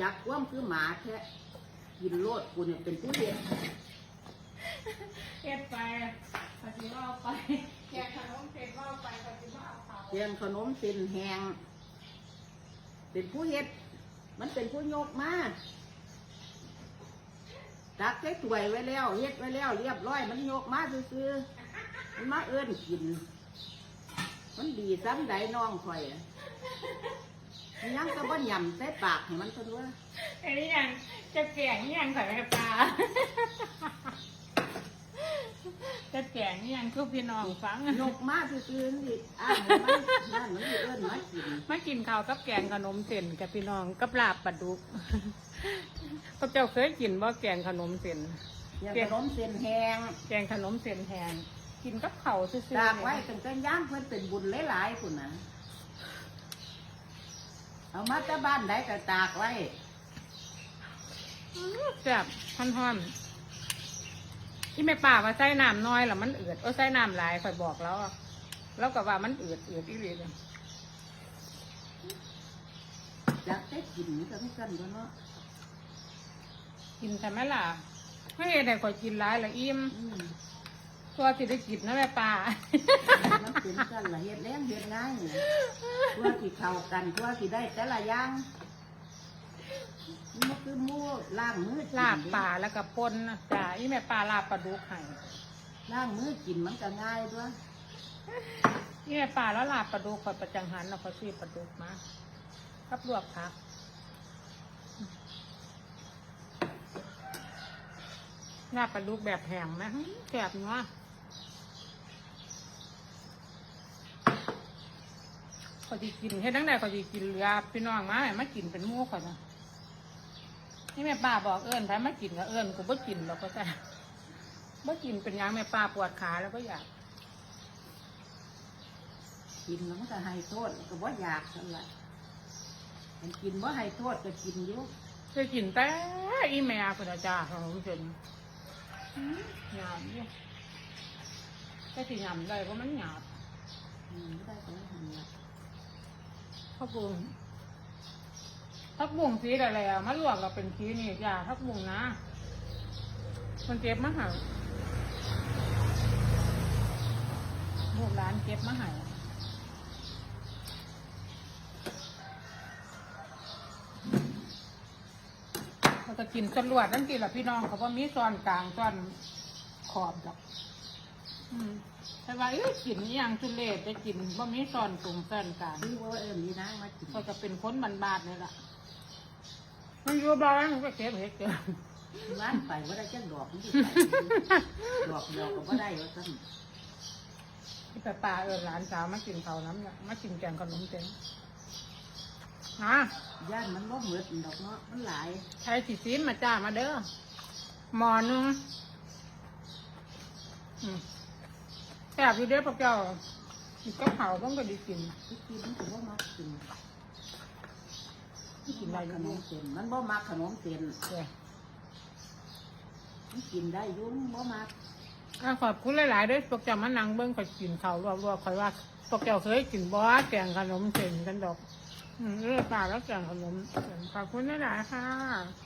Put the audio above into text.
จักความคือหมาแท้กินโลดกูเนี่ยเป็นผู้เฮ็ดเฮ็ดไปปฏิว่าไปแกงขนมเสร็จว่าไปปฏิว่าเอาเขาเตียงขนมเส้นแหงเป็นผู้เฮ็ด มันเป็นผู้ยกมาตักใส่ถ้วยไว้แล้วเฮ็ดไว้แล้ว เรียบร้อย มันยกมาซื่อๆมันมาเอื้อนกิน มันดีซ้ำใดน้องข่อยอะมัน ยังก็บ่ยำใส่ปากให้มันเพิ่นว่าอันนี้ยังจะแกงนี่ยังใส่ไปปลาจะแกงนี่ยังคือพี่น้องฟังยกมาซื่อๆนี่อ้างให้มันนั่นมันสิเอื้อนมากินมากินข้าวกับแกงขนมเส้นกับพี่น้องกับลาบปลาดุกพวกเจ้าเคยกินบ่แกงขนมเส้นเตียงขนมเส้นแหงแกงขนมเส้นแห้งกินกับข้าวซื่อๆตากไว้ตั้งแต่ย่ามเพิ่นเป็นบุญหลายๆพุ่นน่ะ เอามาแต่บ้านใดก็ตากไว้อื้อแซ่บท่อนท่อนๆที่แม่ป่าว่าใส่น้ำน้อยแล้วมันเอือดโอ้ใส่น้ำหลายคอยบอกแล้วอะแล้วก็ว่ามันเอือดเอือดอีหลีเลยอยากได้กินนี่ก็ไม่กันก็เนาะกินใช่ไหมล่ะไม่ได้คอยกินหลายละอิ่มอืมตัวสิได้กินนะแม่ป่ามันเป็นกันละเฮ็ดแรงเฮ็ดง่ายนี่ เพื่อสิเข้ากันเพื่อสิได้แต่ละอย่างมันคือหมู่ล้างมือกินลาบป่าแล้วก็ปนนะจ้าอีแม่ป่าลาบปลาดุกให้ล้างมือกินมันก็ง่ายด้วยอีแม่ป่าแล้วลาบปลาดุกคอยประจังหันเราคอยซื้อปลาดุกมากับลวกผักลาบปลาดุกแบบแห้งนะแซ่บเนาะ ขอยสิกินให้ทั้งใดขอยสิกินเหลือพี่น้องมาให้มากินเป็นหมู่ข่อยนะนี่แม่ป้าบอกเอิญถ้ามากินก็เอิญกูบ่กินหรอกก็แต่บ่กินเป็นหยังแม่ป้าปวดขาแล้วก็อยาก กินแล้วมันก็ให้โทษก็บ่อยากนั่นแหละมันกินบ่ให้โทษก็กินอยู่เคยกินแต่อีแม่คุณอาจารย์ของผมเห็นหยาบเนี่ยแต่ที่หยาบได้เพราะมันหยาบอืมไม่ได้ก็ไม่ทำละ พักบุงพักบุงสีอะไรอะมาลวกเราเป็นสีนี่จ้าพักบุงนะ มันเก็บมาใหาลูกร้านเก็บมาใหาเราจะกินจนรวดนั่นกี่ละพี่น้องเขาว่ามีซอนกลางซอนขอบดอก อืมแต่ว่าเอ้ยกินอหย่างทุเรศจะกินว่ามีซ้อนตรงซ้อนกลางคือว่าเออมีนางมากินก็จะเป็นคนบานๆนี่แหละมันอยู่บ้านมันก็เก็บเห็ดเกินบ้านไปว่าได้จังดอกมันสิไปดอกเดียวก็บ่ได้ว่าซั่นที่ไปป่าเออหลานสาวมากินเขาวน้ำเนี่ยมากินแกงขนมเต็งนะย่านมันบ่เหมือนดอกเนาะมันหลายใช้สีซีนมาจ้ามาเด้อหมอหนึงอืม แซ่บอยู่เด้อพวกเจ้าอีกก็เผาต้องก็ดีกินที่กินมันก็บ่มักกินกินได้ขอยังนไงมเส้นมันบ่มักขนมเส้นเด้อมันกินได้อยุ่มันบ่มักอะขอบคุณหลายๆเด้วยพวกเจ้ามานั่งเบิ้งข่อยกินเขาวรัวๆข่อยว่าพวกเจ้าเคยกินบ่แกงขนมเส้นกันดอก อืมเออป่าแล้วแกงขนมเส้นขอบคุณหลายๆค่ะ